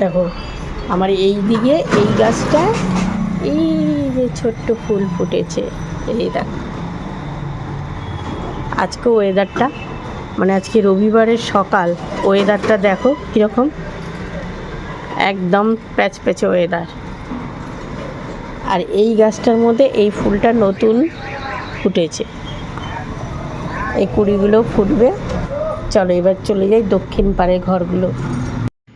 দেখো, আমার এই দিকে এই গাছটা, এই যে ছোট্ট ফুল ফুটেছে, এই দেখো। আজকে ওয়েদারটা মানে আজকে রবিবারের সকাল ওয়েদারটা দেখো কীরকম। একদম প্যাচ প্যাচে ওয়েদার আর এই গাছটার মধ্যে এই ফুলটা নতুন ফুটেছে। এই কুড়িগুলো ফুটবে। চলো এবার চলে যাই দক্ষিণ পাড়ের ঘরগুলো।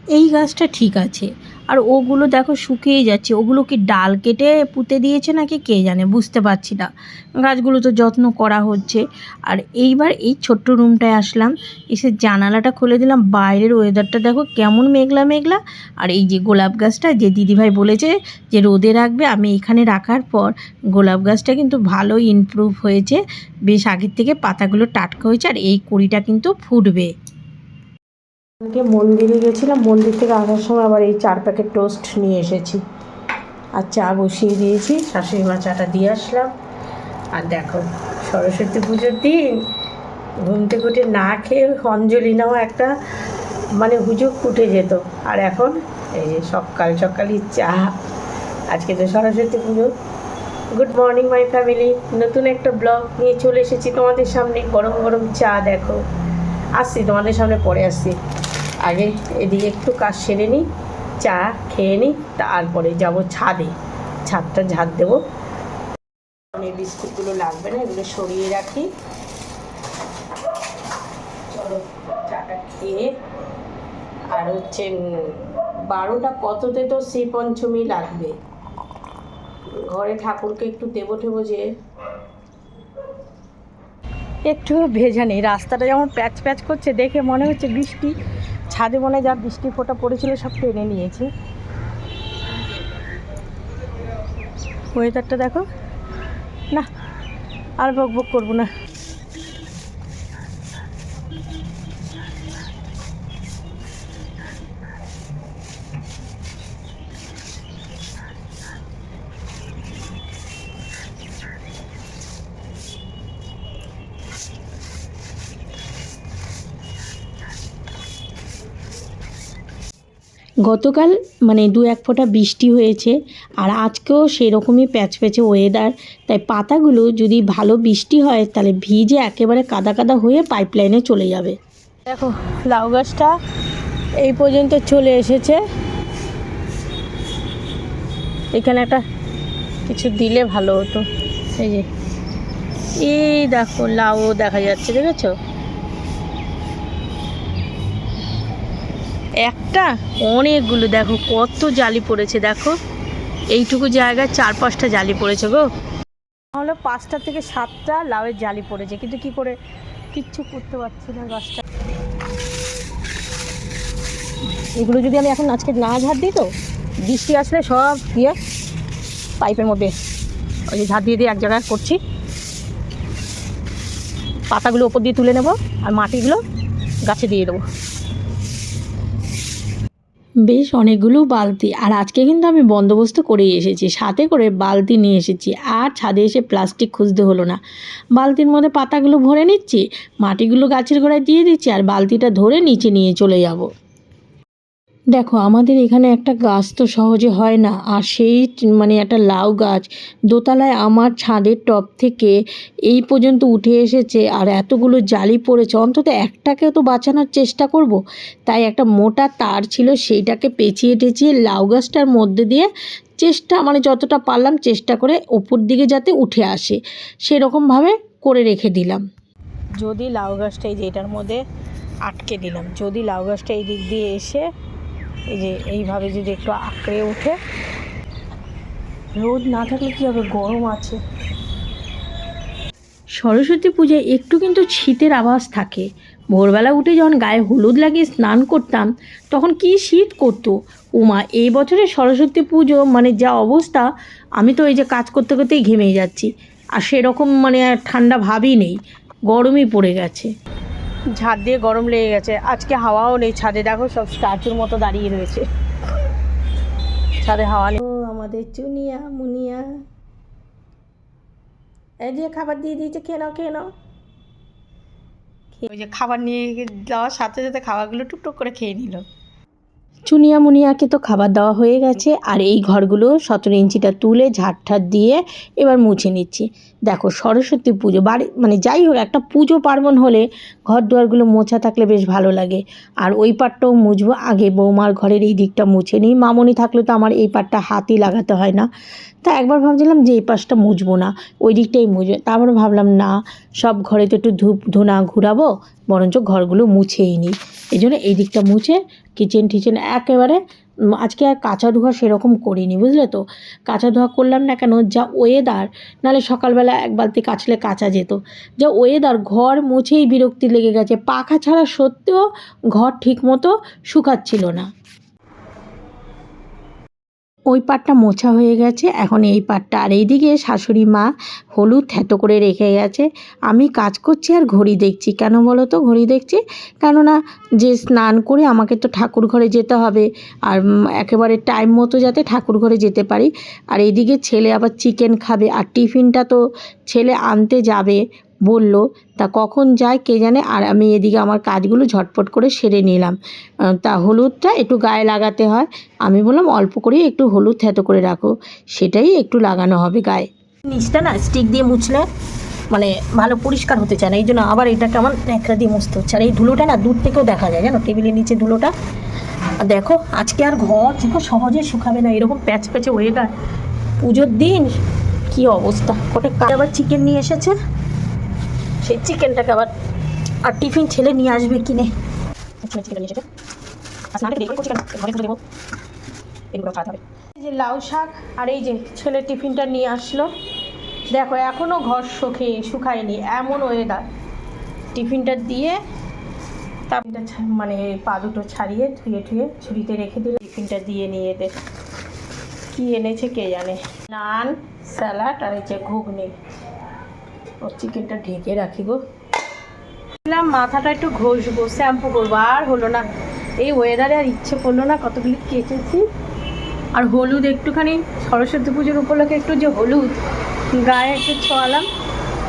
এই গাছটা ঠিক আছে। আর ওগুলো দেখো শুকিয়ে যাচ্ছে। ওগুলো কি ডাল কেটে পুঁতে দিয়েছে নাকি কে জানে? বুঝতে পারছি না। গাছগুলো তো যত্ন করা হচ্ছে। আর এইবার এই ছোট্ট রুমটায় আসলাম। এসে জানালাটা খুলে দিলাম। বাইরের ওয়েদারটা দেখো কেমন মেঘলা মেঘলা। আর এই যে গোলাপ গাছটা, যে দিদিভাই বলেছে যে রোদে রাখবে, আমি এখানে রাখার পর গোলাপ গাছটা কিন্তু ভালো ইমপ্রুভ হয়েছে। বেশ আগের থেকে পাতাগুলো টাটকা হয়েছে। আর এই কুড়িটা কিন্তু ফুটবে। কালকে মন্দিরে গেছিলাম, মন্দির থেকে আসার সময় আবার এই চার প্যাকেট টোস্ট নিয়ে এসেছি। আর চা বসিয়ে দিয়েছি, শাশুড়ি মা চাটা দিয়ে আসলাম। আর দেখো, সরস্বতী পুজোর দিন ঘুম থেকে উঠে না খেয়ে অঞ্জলি নাও একটা মানে হুজুগ উঠে যেত। আর এখন এই যে সকাল সকালই চা। আজকে তো সরস্বতী পুজো। গুড মর্নিং মাই ফ্যামিলি নতুন একটা ব্লগ নিয়ে চলে এসেছি তোমাদের সামনে। গরম গরম চা দেখো। আসছি তোমাদের সামনে, পরে আসছি। আগে এদিকে একটু কাজ সেরে নিই, চা খেয়ে নিই, তারপরে যাব ছাদে। ছাদটা ঝাড় দেবো। বিস্কুটগুলো লাগবে না, এগুলো সরিয়ে রাখি। চলো, চাটা খেয়ে। আর হচ্ছে বারোটা কততে তো শ্রী পঞ্চমী লাগবে। ঘরে ঠাকুরকে একটু দেবো ঠেবো যে। একটু ভেজা নেই, রাস্তাটা যেমন প্যাচ প্যাচ করছে, দেখে মনে হচ্ছে বৃষ্টি। ছাদে মনে যা বৃষ্টি ফোটা পড়েছিল, সব টেনে নিয়েছি। ওয়েদারটা দেখো। না, আর বক বক করব না। গতকাল মানে দু এক ফোঁটা বৃষ্টি হয়েছে আর আজকেও সেরকমই প্যাচ প্যাচে ওয়েদার তাই পাতাগুলো যদি ভালো বৃষ্টি হয়, তাহলে ভিজে একেবারে কাদা কাদা হয়ে পাইপলাইনে চলে যাবে। দেখো, লাউ গাছটা এই পর্যন্ত চলে এসেছে। এখানে একটা কিছু দিলে ভালো হতো। এই যে, এই দেখো লাউ দেখা যাচ্ছে, দেখেছ? একটা? অনেকগুলো, দেখো, কত জালি পড়েছে, দেখো। এইটুকু জায়গায় চার পাঁচটা জালি পড়েছে গো। হলো পাঁচটা থেকে সাতটা লাউয়ের জালি পড়েছে, কিন্তু কি করে? কিচ্ছু করতে পারছি না গাছটা। এগুলো যদি আমি এখন আজকে না ঝাড় দিই তো, বৃষ্টি আসলে সব গিয়ে পাইপের মধ্যে, ওই যে ঝাড় দিয়ে দিয়ে এক জায়গায় করছি। পাতাগুলো ওপর দিয়ে তুলে নেব, আর মাটিগুলো গাছে দিয়ে দেবো। বেশ অনেকগুলো বালতি। আর আজকে কিন্তু আমি বন্দোবস্ত করেই এসেছি, সাথে করে বালতি নিয়ে এসেছি। আর ছাদে এসে প্লাস্টিক খুঁজতে হলো না। বালতির মধ্যে পাতাগুলো ভরে নিচ্ছি, মাটিগুলো গাছের গোড়ায় দিয়ে দিচ্ছি, আর বালতিটা ধরে নিচে নিয়ে চলে যাব। দেখো, আমাদের এখানে একটা গাছ তো সহজে হয় না। আর সেই মানে একটা লাউ গাছ, দোতলায় আমার ছাদের টপ থেকে এই পর্যন্ত উঠে এসেছে আর এতগুলো জালি পড়েছে। অন্তত একটাকেও তো বাঁচানোর চেষ্টা করব। তাই একটা মোটা তার ছিল, সেইটাকে পেঁচিয়ে টেঁচিয়ে লাউ গাছটার মধ্যে দিয়ে চেষ্টা মানে যতটা পারলাম চেষ্টা করে ওপর দিকে যাতে উঠে আসে, সেরকমভাবে করে রেখে দিলাম। যদি লাউ গাছটা এই যে এটার মধ্যে আটকে দিলাম, যদি লাউ গাছটা এই দিক দিয়ে এসে এই যে এইভাবে যদি একটু আঁকড়ে ওঠে রোদ না থাকলে কী হবে? গরম আছে। সরস্বতী পূজায় একটু কিন্তু শীতের আভাস থাকে। ভোরবেলা উঠে যখন গায়ে হলুদ লাগিয়ে স্নান করতাম, তখন কি শীত করতো? উমা, এই বছরে সরস্বতী পুজো মানে যা অবস্থা, আমি তো এই যে কাজ করতে করতেই ঘেমে যাচ্ছি। আর সেরকম মানে ঠান্ডা ভাবই নেই। গরমই পড়ে গেছে। ঝাড় দিয়ে গরম লেগে গেছে। আজকে হাওয়াও নেই ছাদে দেখো সব স্ট্যাচুর মতো দাঁড়িয়ে রয়েছে। ছাদে হাওয়া নেই আমাদের চুনিয়া মুনিয়া। এই যে খাবার দিয়ে দিয়েছে খেয়ে নাও খেয়ে নাও। ওই যে খাবার নিয়ে যাওয়ার সাথে সাথে খাবারগুলো টুকটুক করে খেয়ে নিল। চুনিয়া মুনিয়াকে তো খাবার দেওয়া হয়ে গেছে, আর এই ঘরগুলো সতেরো ইঞ্চিটা তুলে ঝাড়ঠাট দিয়ে এবার মুছে নিচ্ছি। দেখো, সরস্বতী পুজো, বাড়ি মানে যাই হোক, একটা পুজো পার্বণ হলে ঘর দুয়ারগুলো মোছা থাকলে বেশ ভালো লাগে। আর ওই পাটটাও মুছবো। আগে বৌমার ঘরের এই দিকটা মুছে নিই। মামনি থাকলে তো আমার এই পাটটা হাতই লাগাতে হয় না। তা একবার ভাবছিলাম যে এই পাশটা মুছবো না, ওই দিকটাই মুছবে। তারপর ভাবলাম, না, সব ঘরে তো একটু ধূপ, ধুনা ঘুরাবো, বরঞ্চ ঘরগুলো মুছেই নিই এই জন্য এই দিকটা মুছে কিচেন টিচেন একেবারে আজকে আর কাঁচা ধোয়া সেরকম করিনি, বুঝলে তো? কাঁচা ধোয়া করলাম না কেন? যা ওয়েদার নাহলে সকালবেলা এক বালতি কাচলে কাঁচা যেত। যা ওয়েদার ঘর মুছেই বিরক্তি লেগে গেছে। পাখা ছাড়া সত্ত্বেও ঘর ঠিকমতো শুকাচ্ছিল না। ওই পাটটা মোছা হয়ে গেছে, এখন এই পাটটা। আর এইদিকে শাশুড়ি মা হলুদ থ্যাতো করে রেখে গেছে। আমি কাজ করছি আর ঘড়ি দেখছি। কেন বলো তো? ঘড়ি দেখছি। কেননা যে স্নান করে আমাকে তো ঠাকুর ঘরে যেতে হবে। আর একেবারে টাইম মতো যাতে ঠাকুর ঘরে যেতে পারি। আর এইদিকে ছেলে আবার চিকেন খাবে। আর টিফিনটা তো ছেলে আনতে যাবে। বলল, তা কখন যায় কে জানে? আর আমি এদিকে আমার কাজগুলো ঝটপট করে সেরে নিলাম। তা হলুদটা একটু গায়ে লাগাতে হয়। আমি বললাম, অল্প করেই একটু হলুদ থেতো করে রাখো, সেটাই একটু লাগানো হবে গায়ে। নিচটা না, স্টিক দিয়ে মুছলে মানে ভালো পরিষ্কার হতে চায় না। এই জন্য আবার এটাকে আমার ন্যাকড়া দিয়ে মুছতে হচ্ছে। আর এই ধুলোটা না, দূর থেকেও দেখা যায়, জানো, টেবিলের নিচে ধুলোটা। দেখো, আজকে আর ঘর দেখো সহজে শুকাবে না, এরকম প্যাচ প্যাচে ওয়েদার পুজোর দিন কি অবস্থা? কার আবার চিকেন নিয়ে এসেছে? সেই চিকেনটাকে আবার আর টিফিন ছেলে নিয়ে আসবে কিনে। এই যে লাউ শাক আর এই যে ছেলে টিফিনটা নিয়ে আসলো। দেখো এখনও ঘর শুকে শুকায়নি, এমন ওয়েদার টিফিনটা দিয়ে তারপরে মানে পা দুটো ছাড়িয়ে ধুয়ে ধুয়ে ছুরিতে রেখে দিলে। টিফিনটা দিয়ে নিয়ে এদের। কী এনেছে কে জানে? নান, স্যালাড আর এই যে ঘুগনি। চিকেনটা ঢেকে রাখি গো। ভাবলাম মাথাটা একটু ঘষবো, শ্যাম্পু করব, আর হলো না। এই ওয়েদারে আর ইচ্ছে করল না, কতগুলি কেচেছি আর হলুদ একটুখানি, সরস্বতী পুজোর উপলক্ষে একটু যে হলুদ, গায়ে একটু ছোয়ালাম।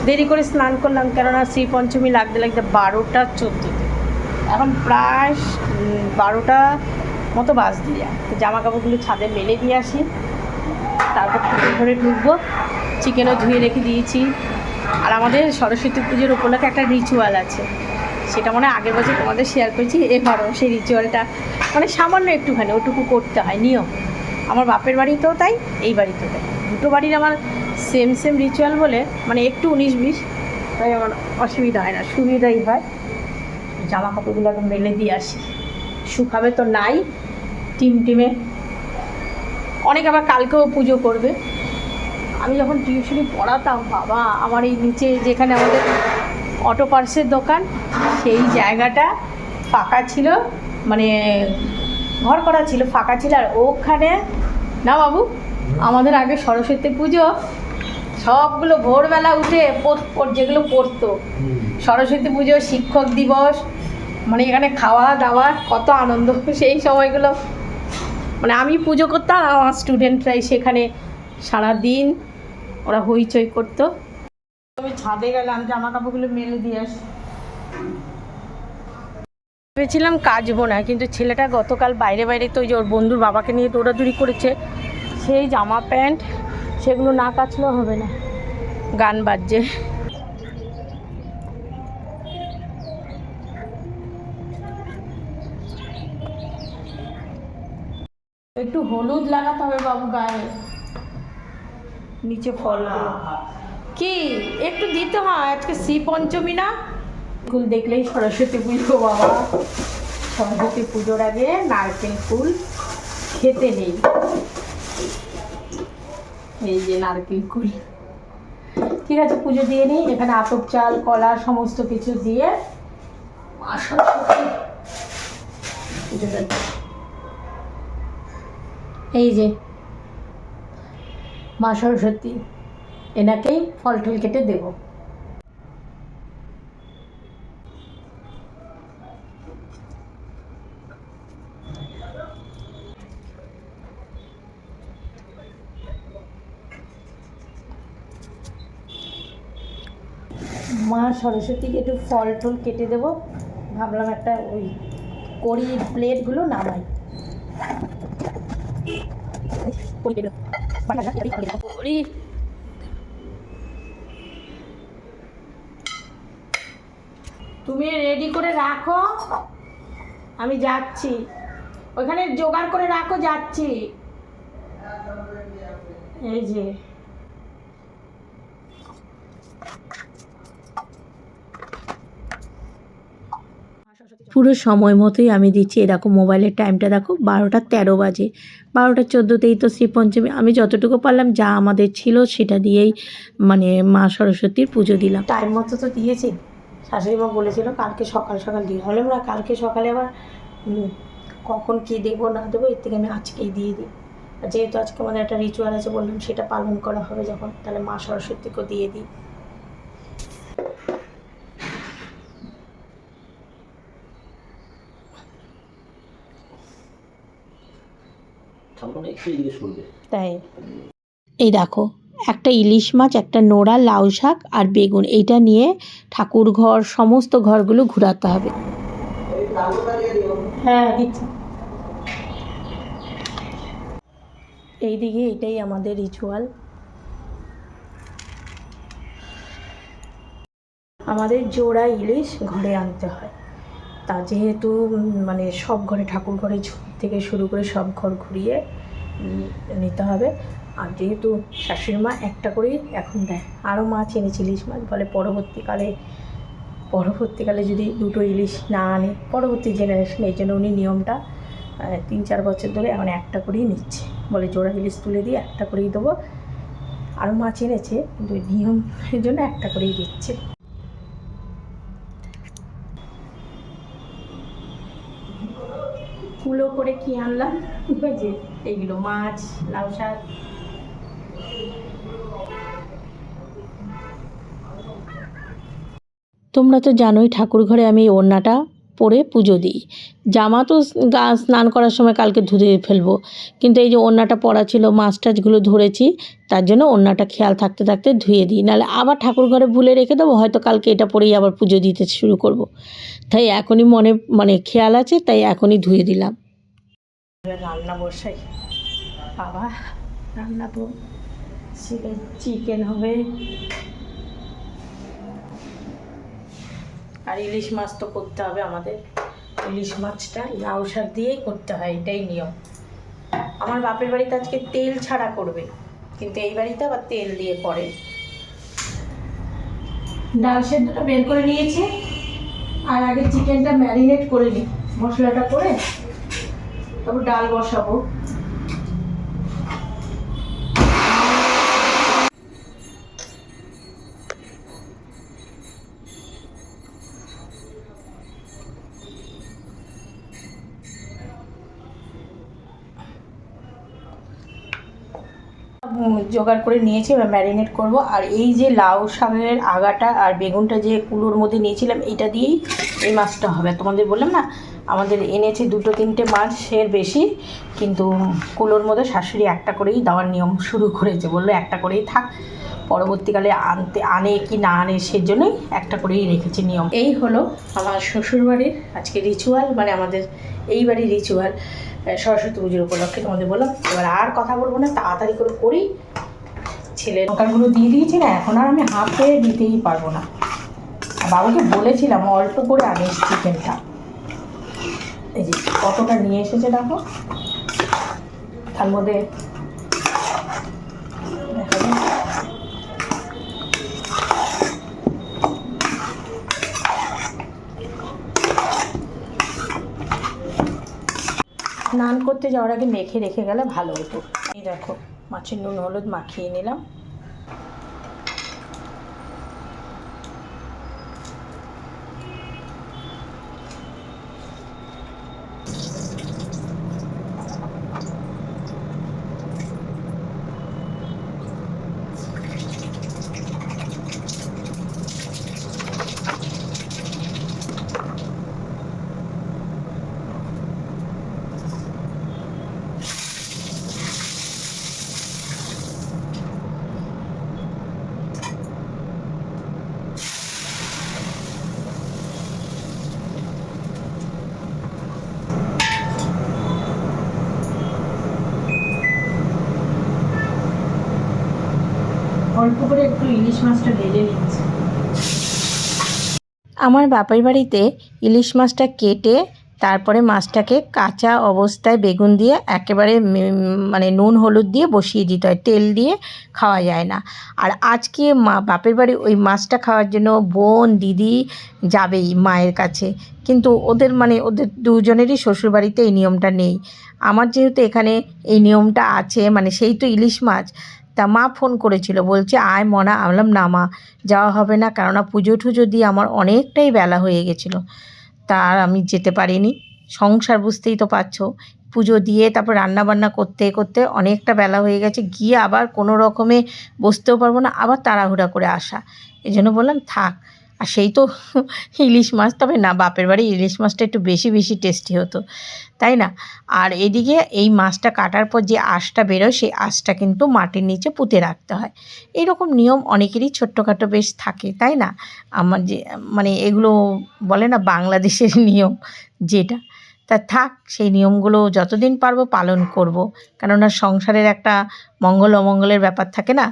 দেরি করে স্নান করলাম, কেননা শ্রী পঞ্চমী লাগতে লাগতে বারোটা চোদ্দোতে। এখন প্রায় বারোটা মতো বাজ দিয়ে যায়। তো জামা কাপড়গুলো ছাদে মেলে দিয়ে আসি। তারপর ঘরে ঢুকবো। চিকেনও ধুয়ে রেখে দিয়েছি। আর আমাদের সরস্বতী পুজোর উপলক্ষে একটা রিচুয়াল আছে। সেটা মনে হয় আগের বছর তোমাদের শেয়ার করেছি, এবারও সেই রিচুয়ালটা মানে সামান্য একটুখানি, ওটুকু করতে হয়, নিয়ম। আমার বাপের বাড়িতেও তাই, এই বাড়িতেও তাই। দুটো বাড়ির আমার সেম সেম রিচুয়াল বলে মানে একটু উনিশ বিশ, তাই আমার অসুবিধা হয় না, সুবিধাই হয়। জামা কাপড়গুলো মেলে দিয়ে আসি। শুকাবে তো নাই টিম টিমে অনেক আবার কালকেও পুজো করবে। আমি যখন টিউশনি পড়াতাম, বাবা, আমার এই নিচে যেখানে আমাদের অটো পার্সের দোকান, সেই জায়গাটা ফাঁকা ছিল মানে ঘর করা ছিল, ফাঁকা ছিল, আর ওখানে না বাবু, আমাদের আগে সরস্বতী পুজো, সবগুলো ভোরবেলা উঠে যেগুলো পড়তো, সরস্বতী পুজো, শিক্ষক দিবস মানে এখানে খাওয়া দাওয়া, কত আনন্দ, সেই সময়গুলো। মানে আমি পুজো করতাম, আমার স্টুডেন্টরাই সেখানে সারা দিন ওরা হইচই করতো। আমি ছাদে গেলাম জামা কাপড়গুলো মেলে দিয়ে আসি। ভেবেছিলাম কাচবো না কিন্তু ছেলেটা গতকাল বাইরে বাইরে তো ওই যে ওর বন্ধুর বাবাকে নিয়ে দৌড়াদৌড়ি করেছে। সেই জামা প্যান্ট সেগুলো না কাচলেও হবে না। গান বাজছে। একটু হলুদ লাগাতে হবে বাবু গায়ে। নিচে ফল কি? একটু দিতে হয় আজকে শ্রী পঞ্চমী না? ফুল দেখলেই সরস্বতী পুজো বাবা। সরস্বতী পুজোর আগে নারকেল ফুল খেতে নেই। এই যে নারকেল ফুল। ঠিক আছে পুজো দিয়ে নিই। এখানে আতপ চাল কলা সমস্ত কিছু দিয়ে পুজোটা এই যে মা সরস্বতী, এনাকেই ফল টল কেটে দেব। মা সরস্বতীকে একটু ফল টল কেটে দেবো। ভাবলাম একটা ওই কড়ি প্লেটগুলো নামাই। তুমি রেডি করে রাখো। আমি যাচ্ছি। ওখানে জোগাড় করে রাখো যাচ্ছি। এই যে। পুরো সময় মতোই আমি দিচ্ছি। এরকম মোবাইলের টাইমটা দেখো, বারোটা তেরো বাজে। বারোটা চোদ্দোতেই তো শ্রী পঞ্চমী। আমি যতটুকু পারলাম, যা আমাদের ছিল, সেটা দিয়েই মানে মা সরস্বতীর পুজো দিলাম। টাইম মতো তো দিয়েছি। শাশুড়ি মা বলেছিল, কালকে সকাল সকাল দিয়ে হলে আমরা কালকে সকালে আবার কখন কি দেবো, না দেবো, এর থেকে আমি আজকেই দিয়ে দিই। আর যেহেতু আজকে আমাদের একটা রিচুয়াল আছে, বললাম সেটা পালন করা হবে যখন, তাহলে মা সরস্বতীকেও দিয়ে দিই ঠাকুর একটু এদিকে শুনবে তাই? এই দেখো, একটা ইলিশ মাছ, একটা নোড়া, লাউ শাক আর বেগুন, এইটা নিয়ে ঠাকুর ঘর, সমস্ত ঘরগুলো ঘোরাতে হবে। হ্যাঁ এইদিকে এটাই আমাদের রিচুয়াল আমাদের জোড়া ইলিশ ঘরে আনতে হয়। তা যেহেতু মানে সব ঘরে ঠাকুর ঘরে থেকে শুরু করে সব ঘর ঘুরিয়ে নিতে হবে। আর যেহেতু শাশুড়ি মা একটা করেই এখন দেয় আরও মাছ এনেছে ইলিশ মাছ বলে পরবর্তীকালে পরবর্তীকালে যদি দুটো ইলিশ না আনে, পরবর্তী জেনারেশন এই জন্য উনি নিয়মটা তিন চার বছর ধরে এখন একটা করেই নিচ্ছে। বলে জোড়া ইলিশ তুলে দিয়ে একটা করেই দেবো। আরও মাছ এনেছে কিন্তু নিয়মের জন্য একটা করেই দিচ্ছে কুলো করে কি আনলাম? যে এইগুলো, মাছ, লাউ শাক। তোমরা তো জানোই ঠাকুর ঘরে আমি ওড়নাটা পরে পুজো দিই। জামা তো গা, স্নান করার সময় কালকে ধুয়ে ফেলব। কিন্তু এই যে ওড়নাটা পরা ছিল, মাছ টাছগুলো ধরেছি, তার জন্য ওড়নাটা খেয়াল থাকতে থাকতে ধুয়ে দিই। নাহলে আবার ঠাকুর ঘরে ভুলে রেখে দেবো, হয়তো কালকে এটা পরেই আবার পুজো দিতে শুরু করব। তাই এখনই মনে মানে খেয়াল আছে, তাই এখনই ধুয়ে দিলাম। রান্না বসাই। বাবা, রান্না তো চিকেন হবে। আর ইলিশ মাছ তো করতে হবে আমাদের। ইলিশ মাছটা লাউ শাক দিয়েই করতে হয়, এটাই নিয়ম। আমার বাপের বাড়িতে আজকে তেল ছাড়া করবে, কিন্তু এই বাড়িতে আবার তেল দিয়ে করে। ডাল সেদ্ধটা বের করে নিয়েছি, আর আগে চিকেনটা ম্যারিনেট করে নিই, মশলাটা করে। তারপর ডাল বসাবো। জোগাড় করে নিয়েছি, এবার ম্যারিনেট করব। আর এই যে লাউ শাকের আগাটা আর বেগুনটা যে কুলোর মধ্যে নিয়েছিলাম এটা দিয়েই এই মাছটা হবে। তোমাদের বললাম না আমাদের এনেছে দুটো তিনটে মাছের বেশি, কিন্তু কুলোর মধ্যে শাশুড়ি একটা করেই দেওয়ার নিয়ম শুরু করেছে, বলল একটা করেই থাক, পরবর্তীকালে আনতে, আনে কি না আনে সেজন্যই একটা করেই রেখেছে নিয়ম। এই হলো আমার শ্বশুরবাড়ির আজকে রিচুয়াল মানে আমাদের এই বাড়ির রিচুয়াল সরস্বতী পুজোর উপলক্ষে তোমাদের বললাম। এবার আর কথা বলব না, তাড়াতাড়ি করে করি ছেলে লঙ্কাগুলো দিয়ে দিয়েছি না, এখন আর আমি হাফে দিতেই পারব না। বাবুকে বলেছিলাম অল্প করে আনিস চিকেনটা এই যে কতটা নিয়ে এসেছে, দেখো। তার মধ্যে স্নান করতে যাওয়ার আগে মেখে রেখে গেলে ভালো হতো। এই দেখো, মাছের নুন, হলুদ মাখিয়ে নিলাম। অল্প করে একটু ইলিশ মাছটা ভেজে নিচ্ছি। আমার বাপের বাড়িতে ইলিশ মাছটা কেটে তারপরে মাছটাকে কাঁচা অবস্থায় বেগুন দিয়ে একেবারে মানে নুন, হলুদ দিয়ে বসিয়ে দিতে হয়। তেল দিয়ে খাওয়া যায় না। আর আজকে মা, বাপের বাড়ি ওই মাছটা খাওয়ার জন্য বোন, দিদি যাবেই মায়ের কাছে। কিন্তু ওদের মানে ওদের দুজনেরই শ্বশুরবাড়িতে এই নিয়মটা নেই। আমার যেহেতু এখানে এই নিয়মটা আছে মানে সেই তো ইলিশ মাছ তা মা ফোন করেছিল, বলছে, আয় মনা। আমলাম, না মা, যাওয়া হবে না, কেননা পুজো টুজো দিয়ে আমার অনেকটাই বেলা হয়ে গেছিল। তা আর আমি যেতে পারিনি। সংসার বুঝতেই তো পারছ, পুজো দিয়ে তারপর রান্না বান্না করতে করতে অনেকটা বেলা হয়ে গেছে, গিয়ে আবার কোনো রকমে বসতেও পারব না, আবার তাড়াহুড়া করে আসা। এই জন্য বললাম, থাক। আর সেই তো ইলিশ মাছ, তবে না, বাপের বাড়ি ইলিশ মাছটা একটু বেশি বেশি টেস্টি হতো, তাই না? আর এদিকে এই মাছটা কাটার পর যে আঁশটা বেরোয়, সেই আঁশটা কিন্তু মাটির নিচে পুঁতে রাখতে হয়। এরকম নিয়ম অনেকেরই ছোট্টখাটো বেশ থাকে, তাই না? আমার যে মানে এগুলো বলে না, বাংলাদেশের নিয়ম যেটা। তা থাক, সেই নিয়মগুলো যতদিন পারব পালন করব। কেননা সংসারের একটা মঙ্গল অমঙ্গলের ব্যাপার থাকে না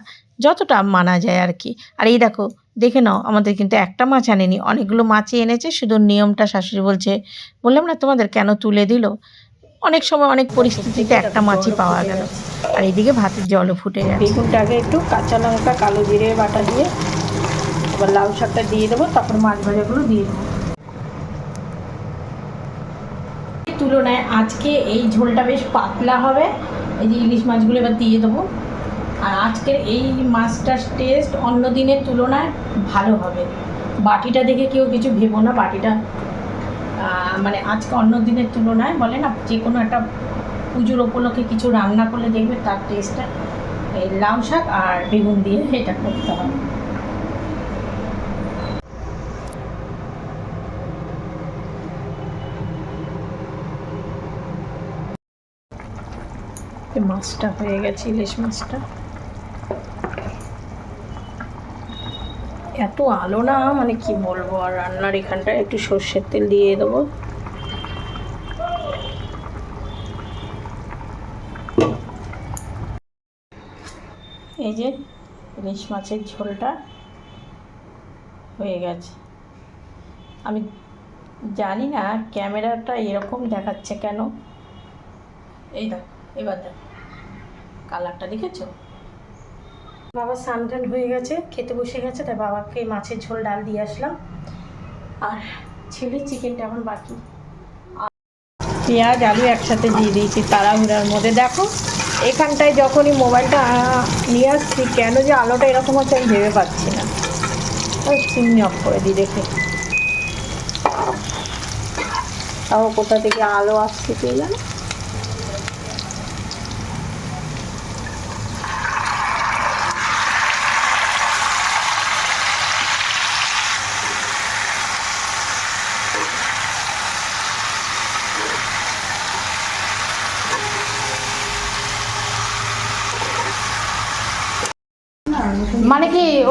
যতটা মানা যায় আর কি আর এই দেখো দেখে নাও আমাদের কিন্তু একটা মাছ আনেনি অনেকগুলো মাছই এনেছে শুধু নিয়মটা শাশুড়ি বলছে বললাম না তোমাদের কেন তুলে দিল? অনেক সময় অনেক পরিস্থিতিতে একটা মাছই পাওয়া গেল। আর এইদিকে ভাতের জলও ফুটে গেছে। বেগুনটাকে একটু কাঁচা লঙ্কা কালো জিরে বাটা দিয়ে এবার লাউ শাকটা দিয়ে দেবো তারপর মাছ ভাজাগুলো দিয়ে দেবো। তুলনায় আজকে এই ঝোলটা বেশ পাতলা হবে এই যে ইলিশ মাছগুলো এবার দিয়ে দেবো। আর আজকের এই মাছটার টেস্ট অন্য দিনের তুলনায় ভালো হবে। বাটিটা দেখে কেউ কিছু ভেবো না, বাটিটা মানে আজকে অন্য দিনের তুলনায় বলে না যে কোনো একটা পুজোর উপলক্ষে কিছু রান্না করলে দেখবে তার টেস্টটা এই লাউ শাক আর বেগুন দিয়ে এটা করতে হবে। মাছটা হয়ে গেছে, ইলিশ মাছটা। এত আলো না মানে কি বলব? আর রান্নার এখানটায় একটু সর্ষের তেল দিয়ে দেবো। এই যে ইলিশ মাছের ঝোলটা হয়ে গেছে। আমি জানি না ক্যামেরাটা এরকম দেখাচ্ছে কেন। এই দেখ, এবার দেখ। কালারটা দেখেছ? বাবা স্নান টান হয়ে গেছে, খেতে বসে গেছে, তাই বাবাকে মাছের ঝোল ডাল দিয়ে আসলাম। আর ছেলের চিকেনটা এখন বাকি। পেঁয়াজ, আলু একসাথে দিয়ে দিয়েছি তাড়াহুড়ার মধ্যে। দেখো, এখানটায় যখনই মোবাইলটা নিয়ে আসছি, কেন যে আলোটা এরকম হচ্ছে আমি ভেবে পাচ্ছি না। চিমনি অফ করে দিই, দেখে। তাও কোথা থেকে আলো আসছে কে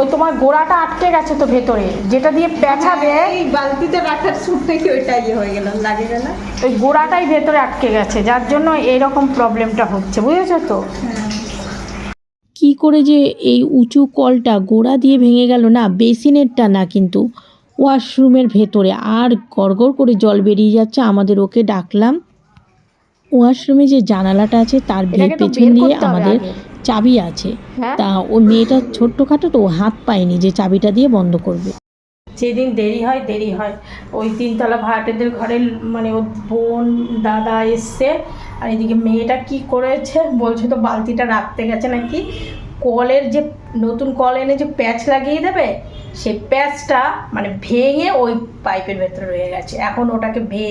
ওই তোমার গোড়াটা আটকে গেছে তো ভেতরে যেটা দিয়ে পেঁচাবে। এই বালতিতে রাখার সময় কি ওইটা ইয়ে হয়ে গেল লাগে গেল ওই গোড়াটাই ভেতরে আটকে গেছে যার জন্য এইরকম প্রবলেমটা হচ্ছে বুঝেছ তো? কি করে যে এই উঁচু কলটা গোড়া দিয়ে ভেঙে গেল না বেসিনেরটা না কিন্তু ওয়াশরুমের ভেতরে আর গড়গড় করে জল বেরিয়ে যাচ্ছে আমাদের ওকে ডাকলাম। ওয়াশরুমে যে জানালাটা আছে তার পেছন দিয়ে আমাদের। চাবি আছে। হ্যাঁ? তা ও মেয়েটা ছোট্টখাটো তো হাত পায়নি যে চাবিটা দিয়ে বন্ধ করবে। যেদিন দেরি হয় দেরি হয়। ওই তিনতলা ভাড়াটেদের ঘরে মানে ওর বোন দাদা এসছে। আর এদিকে মেয়েটা কি করেছে? বলছে তো বালতিটা রাখতে গেছে নাকি? কলের যে নতুন কল এনে যে প্যাচ লাগিয়ে দেবে সে প্যাচটা মানে ভেঙে ওই পাইপের ভেতরে রয়ে গেছে। এখন ওটাকে ভে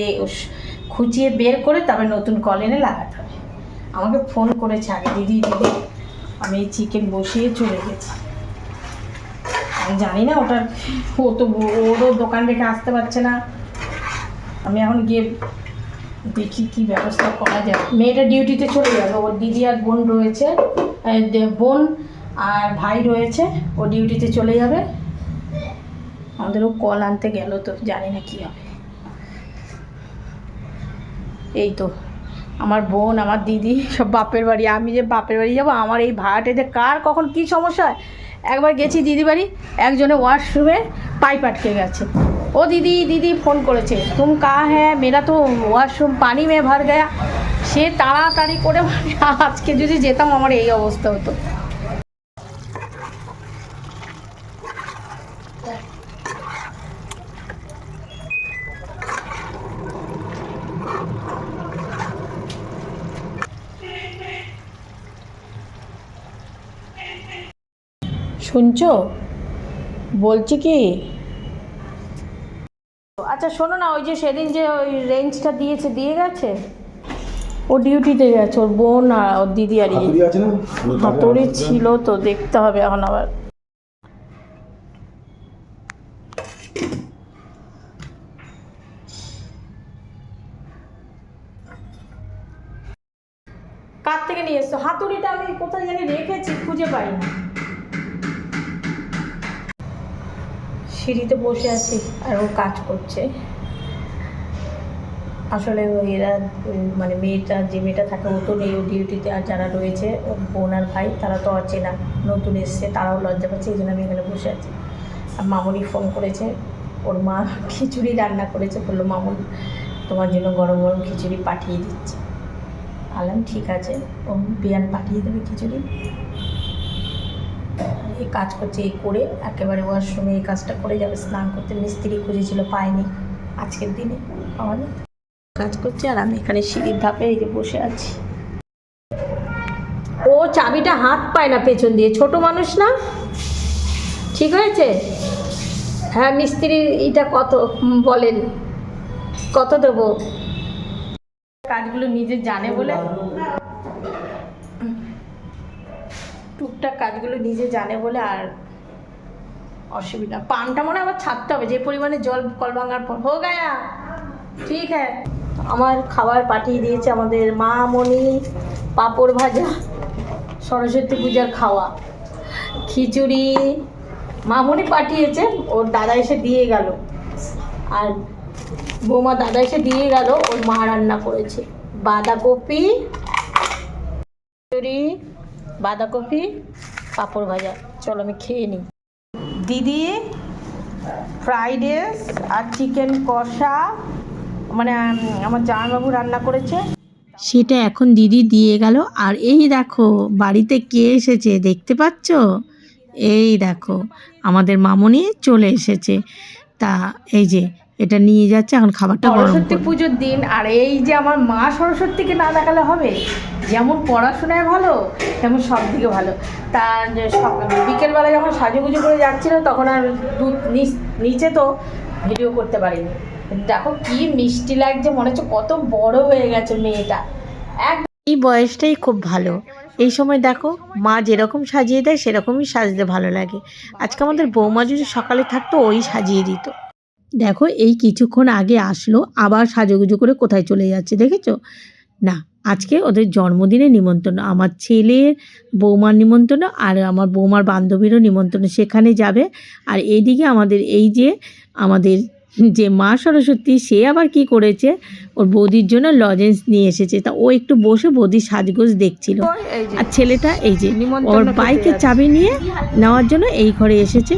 খুঁচিয়ে বের করে তারপরে নতুন কল এনে লাগাতে হবে। আমাকে ফোন করেছে আগে দিদি দিদি। আমি চিকেন বসিয়ে চলে গেছি। আমি জানি না ওটার, ও তো ওরও দোকান রেখে আসতে পারছে না। আমি এখন গিয়ে দেখি কি ব্যবস্থা করা যায়। মেয়েটা ডিউটিতে চলে যাবে। ওর দিদি আর বোন রয়েছে বোন আর ভাই রয়েছে, ও ডিউটিতে চলে যাবে। আমাদেরও কল আনতে গেল তো, জানি না কি হবে। এই তো। আমার বোন, আমার দিদি, সব বাপের বাড়ি। আমি যে বাপের বাড়ি যাব, আমার এই ভাড়াটেতে কার কখন কি সমস্যা হয়? একবার গেছি দিদি বাড়ি, একজনে ওয়াশরুমে পাইপ আটকে গেছে। ও দিদি দিদি ফোন করেছে, তুম কা হ্যাঁ মেয়েরা তো ওয়াশরুম পানি মেয়ে ভার গয়া। সে তাড়াতাড়ি করে আজকে যদি যেতাম, আমার এই অবস্থা হতো। শুনছো? বলছি কি? আচ্ছা শোনো না ওই যে সেদিন যে ওই রেঞ্জটা দিয়েছে দিয়ে গেছে? ও ডিউটিতে গেছে ওর বোন আর ওর দিদি আর ইয়ে। হাতুড়ি হাতুড়ি ছিল তো দেখতে হবে এখন আবার। কার থেকে নিয়ে এসছো? হাতুড়িটা আমি কোথায় জানি রেখেছি খুঁজে পাই না সিঁড়িতে বসে আছি আর ও কাজ করছে। আসলে এরা মানে মেয়েটা, যে মেয়েটা থাকে ও তো নেই ডিউটিতে আর যারা রয়েছে বোন আর ভাই, তারা তো অচেনা নতুন এসছে, তারাও লজ্জা পাচ্ছে, এই জন্য আমি এখানে বসে আছি। আর মামুনি ফোন করেছে, ওর মা খিচুড়ি রান্না করেছে, বলল, মামুন, তোমার জন্য গরম গরম খিচুড়ি পাঠিয়ে দিচ্ছে। আলাম ঠিক আছে। ও বিয়ান পাঠিয়ে দেবে খিচুড়ি। এই কাজ করছে, এই করে একেবারে ওয়াশরুমে এই কাজটা করে যাবে, স্নান করতে। মিস্ত্রি খুঁজেছিল, পায়নি। আজকের দিনে যায় কাজ করছে আর আমি এখানে সিঁড়ির ধাপে এই যে বসে আছি। ও চাবিটা হাত পায় না পেছন দিয়ে, ছোট মানুষ না? ঠিক হয়েছে? হ্যাঁ মিস্ত্রি এটা কত বলেন। কত দেবো? কাজগুলো নিজে জানে বলে? টুকটাক কাজগুলো নিজে জানে বলে আর অসুবিধা। পানটা মনে আবার ছাড়তে হবে, যে পরিমাণে জল কল ভাঙার পর। হো গায়া, ঠিক হ্যাঁ। আমার খাবার পাঠিয়ে দিয়েছে আমাদের মা মনি পাঁপড় ভাজা, সরস্বতী পূজার খাওয়া, খিচুড়ি। মামনি পাঠিয়েছে, ওর দাদা এসে দিয়ে গেল। আর বৌমা দাদা এসে দিয়ে গেল, ওর মা রান্না করেছে। বাঁধাকপি, খিচুড়ি বাঁধাকপি পাঁপড় ভাজা। চলো আমি খেয়ে নিই। দিদি ফ্রাইড রাইস আর চিকেন কষা মানে আমার জামাইবাবু রান্না করেছে। সেটা এখন দিদি দিয়ে গেল। আর এই দেখো বাড়িতে কে এসেছে দেখতে পাচ্ছ? এই দেখো আমাদের মামনি চলে এসেছে। তা এই যে এটা নিয়ে যাচ্ছে এখন খাবারটা সরস্বতী পুজোর দিন আর এই যে আমার মা সরস্বতীকে না দেখালে হবে যেমন পড়াশোনায় ভালো তেমন সব দিকে ভালো তার বিকেলবেলা যখন সাজুগুজু করে যাচ্ছিল তখন আর দুধ নিচ- নিচে তো ভিডিও করতে পারিনি। দেখো কি মিষ্টি লাগছে মনে হচ্ছে কত বড় হয়ে গেছে মেয়েটা। এক এই বয়সটাই খুব ভালো। এই সময় দেখো মা যেরকম সাজিয়ে দেয় সেরকমই সাজতে ভালো লাগে। আজকে আমাদের বৌমা যদি সকালে থাকতো ওই সাজিয়ে দিত। দেখো, এই কিছুক্ষণ আগে আসলো, আবার সাজুগুজু করে কোথায় চলে যাচ্ছে দেখেছ? না, আজকে ওদের জন্মদিনে নিমন্ত্রণ, আমার ছেলে বৌমার নিমন্ত্রণ আর আমার বৌমার বান্ধবীরও নিমন্ত্রণ সেখানে যাবে। আর এইদিকে আমাদের, এই যে আমাদের যে মা সরস্বতী সে আবার কি করেছে? ওর বৌদির জন্য লজেন্স নিয়ে এসেছে। তা ও একটু বসে বৌদির সাজগোজ দেখছিল। আর ছেলেটা এই যে ওর বাইকের চাবি নিয়ে নেওয়ার জন্য এই ঘরে এসেছে।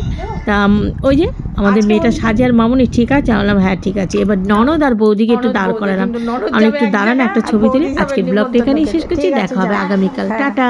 তা ওই যে আমাদের মেয়েটা সাজে আর মামুনি ঠিক আছে? আমি বললাম হ্যাঁ ঠিক আছে। এবার ননদ আর বৌদিকে একটু দাঁড় করালাম। আমি একটু দাঁড়ান একটা ছবি তুলি। আজকের ব্লগটা এখানেই শেষ করছি। দেখা হবে আগামীকাল। টাটা।